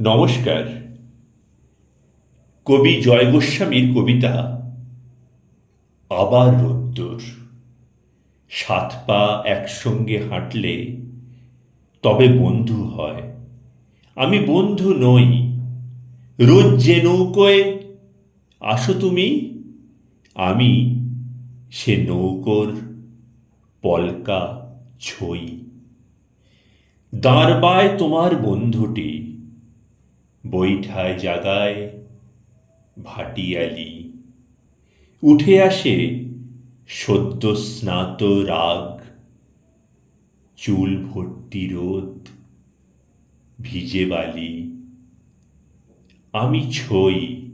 নমস্কার। কবি জয় গোস্বামীর কবিতা আবার রোদ্দুর। সাত পা একসঙ্গে হাঁটলে তবে বন্ধু হয়। আমি বন্ধু নই, রোজ যে নৌকোয় আসো তুমি, আমি সে নৌকোর পলকা ছই। দাঁড়বায় তোমার বন্ধুটি বৈঠায় জাগায় ভাটিয়ালি উঠে আসে সদ্য স্নাত রাগ, চুল ভর্তি রোদ, ভিজে বালি। আমি ছই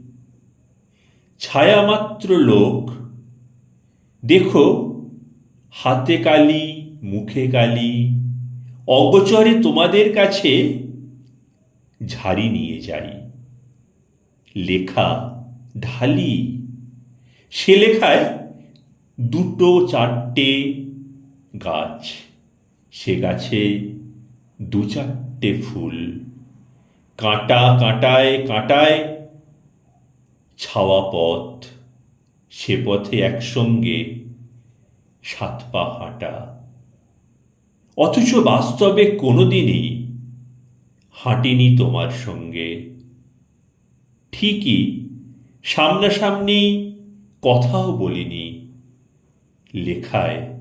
ছায়ামাত্র লোক। দেখো, হাতে কালি, মুখে কালি। অগচরে তোমাদের কাছে ঝাড়ি নিয়ে যাই। লেখা ঢালি। সে লেখায় দুটো চারটে গাছ। সে গাছে দু চারটে ফুল। কাঁটা কাঁটায় কাঁটায় ছাওয়া পথ। সে পথে একসঙ্গে সাত পা হাঁটা। অথচ বাস্তবে কোনোদিনই হাঁটিনি তোমার সঙ্গে। ঠিকই, সামনাসামনি কথাও বলিনি। লেখায়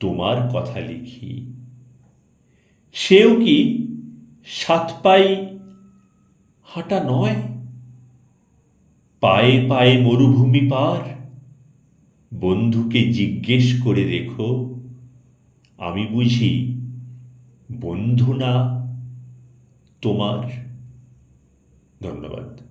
তোমার কথা লিখি। সেও কি সাত পাই হাঁটা নয়? পায়ে পায়ে মরুভূমি পার। বন্ধুকে জিজ্ঞেস করে দেখো। আমি বুঝি বন্ধু না তোমার ধন্যবাদ।